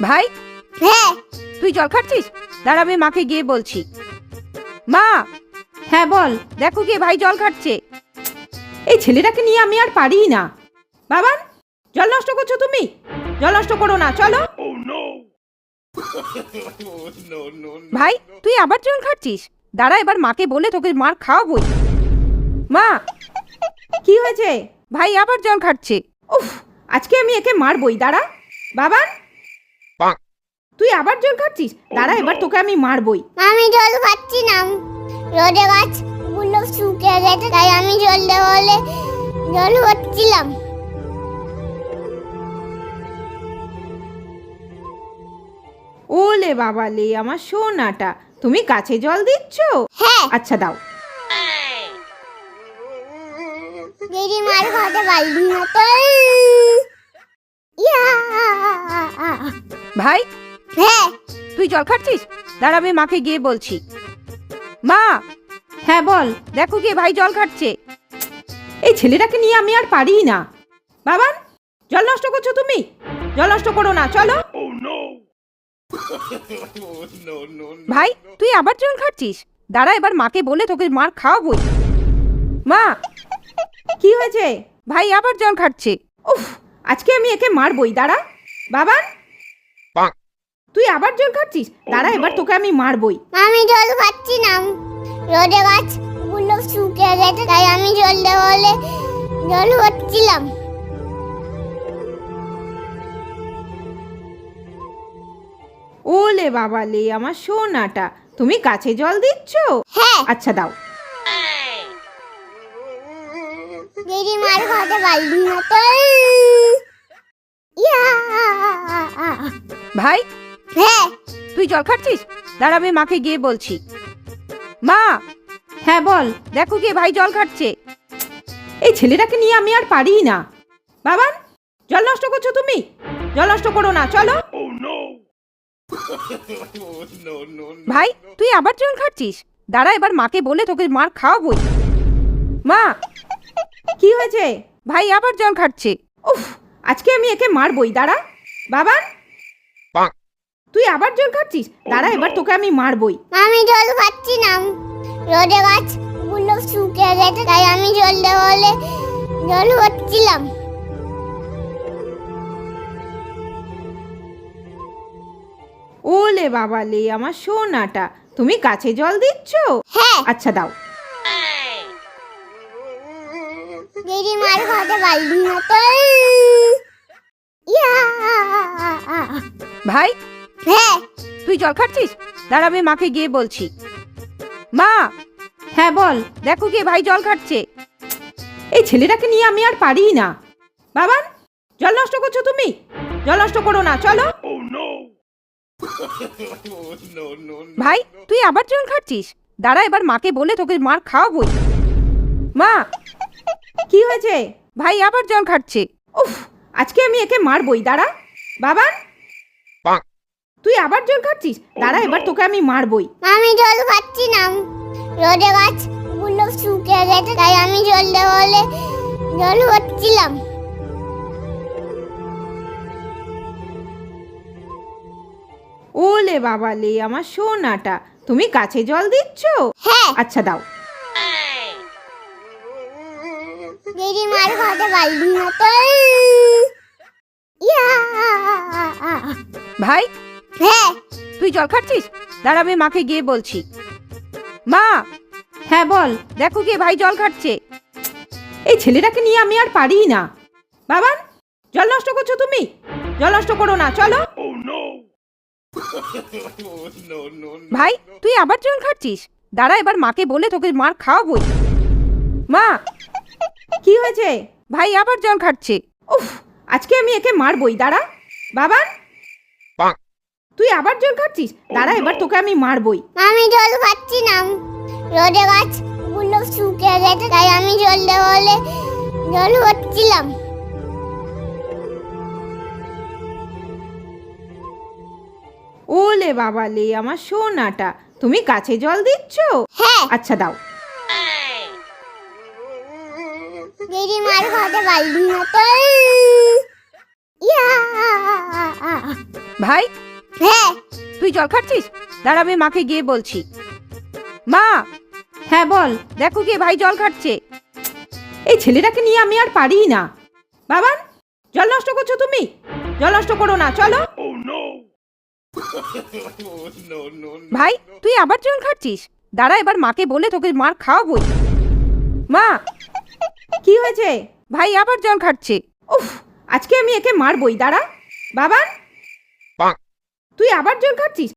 ভাই? হ্যাঁ। তুই জল খাচ্ছিস? দাঁড়া আমি মাকে গিয়ে বলছি। মা! হ্যাঁ বল। দেখো কে ভাই জল খাচ্ছে। এই ছেলেটাকে নিয়ে আমি আর পারি না। বাবা জল নষ্ট করছ তুমি? জল নষ্ট করো না চলো। ভাই তুই আবার জল খাচ্ছিস? দাঁড়া এবার মাকে বলে তোকে মার খাওয়াবো। মা! কি হয়েছে? ভাই আবার জল খাচ্ছে। উফ আজকে আমি একে মারবই দাঁড়া। বাবান তুই আবার জল খাচ্ছিস? দাঁড়া এবার তোকে আমি মারবই। আমি জল খাচ্ছি না। রোদে গাছগুলো শুকিয়ে গেছে তাই আমি জল দেওয়া হলে জল হচ্ছিলাম ওলে বাবা লে আমার সোনাটা। তুমি কাছে জল দিচ্ছ? হ্যাঁ। আচ্ছা দাও। দিদি মার খাতে পারবি না তো ইয়া! ভাই হ্যাঁ তুই জল খাচ্ছিস? দাঁড়া, আমি মাকে গিয়ে বলছি। মা! হ্যাঁ বল। দেখো কে, ভাই জল খাচ্ছে। এই ছেলেটাকে নিয়ে আমি আর পারি না। বাবান জল নষ্ট করছ তুমি? জল নষ্ট করো না, চলো। ভাই, তুই আবার জল খাচ্ছিস? দাঁড়া, এবার মাকে বলে তোকে মার খাওয়াবই। মা, কি হয়েছে? ভাই আবার জল খাচ্ছে। উফ, আজকে আমি একে মারবই, দাঁড়া। বাবান তুই আবার জল খাচ্ছিস? দাঁড়া এবার তোকে আমি মারবই। আমি জল খাচ্ছি না। রোদে গাছগুলো শুকিয়ে গেছে তাই আমি জল দেওয়া হলে জল হচ্ছিলাম ওলে বাবা লে আমার সোনাটা। তুমি কাছে জল দিচ্ছ? হ্যাঁ। আচ্ছা দাও। দিদি মার খাতে পারবি না তো ইয়া! ভাই হ্যাঁ তুই জল খাচ্ছিস? দাঁড়া আমি মাকে গিয়ে বলছি। মা! হ্যাঁ বল। দেখো কে ভাই জল খাচ্ছে। এই ছেলেটাকে নিয়ে আমি আর পারি না। বাবান জল নষ্ট করছ তুমি? জল নষ্ট করো না চলো। ভাই তুই আবার জল খাচ্ছিস? দাঁড়া এবার মাকে বলে তোকে মার খাওয়াবই। মা কি হয়েছে? ভাই আবার জল খাচ্ছে। উফ আজকে আমি একে মারবই দাঁড়া। বাবান তুই আবার জল খাচ্ছিস? দাঁড়া এবার তোকে আমি মারবই। আমি জল খাচ্ছি না রোদে গাছগুলো শুকিয়ে গেছে তাই আমি জল দেওয়া হলে জল হচ্ছিলাম ওলে বাবা লে আমার সোনাটা। তুমি কাছে জল দিচ্ছ? হ্যাঁ। আচ্ছা দাও। দিদি মার খাতে পারবি না তো ইয়া! ভাই হ্যাঁ তুই জল খাচ্ছিস? দাঁড়া আমি মাকে গিয়ে বলছি। মা! হ্যাঁ বল। দেখো কে ভাই জল খাচ্ছে। এই ছেলেটাকে নিয়ে আমি আর পারি না। বাবান জল নষ্ট করছ তুমি? জল নষ্ট করো না চলো। ভাই তুই আবার জল খাচ্ছিস? দাঁড়া এবার মাকে বলে তোকে মার খাওয়াবই। মা কি হয়েছে? ভাই আবার জল খাচ্ছে। উফ আজকে আমি একে মারবই দাঁড়া। বাবান তুই আবার জল খাচ্ছিস? দাঁড়া এবার তোকে আমি মারবই। আমি জল খাচ্ছি না। রোদে গাছগুলো শুকিয়ে গেছে তাই আমি জল দেওয়া হলে জল হচ্ছিলাম ওলে বাবা লে আমার সোনাটা। তুমি কাছে জল দিচ্ছ? হ্যাঁ। আচ্ছা দাও। দিদি মার খাতে পারবি না তো ইয়া! ভাই হ্যাঁ। তুই জল খাচ্ছিস? দাঁড়া আমি মাকে গিয়ে বলছি। মা! হ্যাঁ বল। দেখো কে ভাই জল খাচ্ছে। এই ছেলেটাকে নিয়ে আমি আর পারি না। বাবান জল নষ্ট করছ তুমি? জল নষ্ট করো না চলো। ভাই তুই আবার জল খাচ্ছিস? দাঁড়া এবার মাকে বলে তোকে মার খাওয়াবো মা! কি হয়েছে? ভাই আবার জল খাচ্ছে। উফ আজকে আমি একে মারবই। দাঁড়া। বাবান তুই আবার জল খাচ্ছিস? দাঁড়া এবার তোকে আমি মারবই। আমি জল খাচ্ছি না। রোদে গাছগুলো শুকিয়ে গেছে তাই আমি জল দেওয়া হলে জল হচ্ছিলাম। ওলে বাবা লে আমার সোনাটা। তুমি কাছে জল দিচ্ছ? হ্যাঁ। আচ্ছা দাও। দিদি মার খাতে পারবি না তো ইয়া! ভাই হ্যাঁ তুই জল খাচ্ছিস? দাঁড়া আমি মাকে গিয়ে বলছি। মা! হ্যাঁ বল। দেখো গিয়ে ভাই জল খাচ্ছে। এই ছেলেটাকে নিয়ে আমি আর পারি না। বাবান জল নষ্ট করছ তুমি? জল নষ্ট করো না চলো। ভাই তুই আবার জল খাচ্ছিস? দাঁড়া এবার মাকে বলে তোকে মার খাওয়াবো। মা! কি হয়েছে? ভাই আবার জল খাচ্ছে। উফ আজকে আমি একে মারবই। দাঁড়া। বাবান তুই আবার জল খাচ্ছিস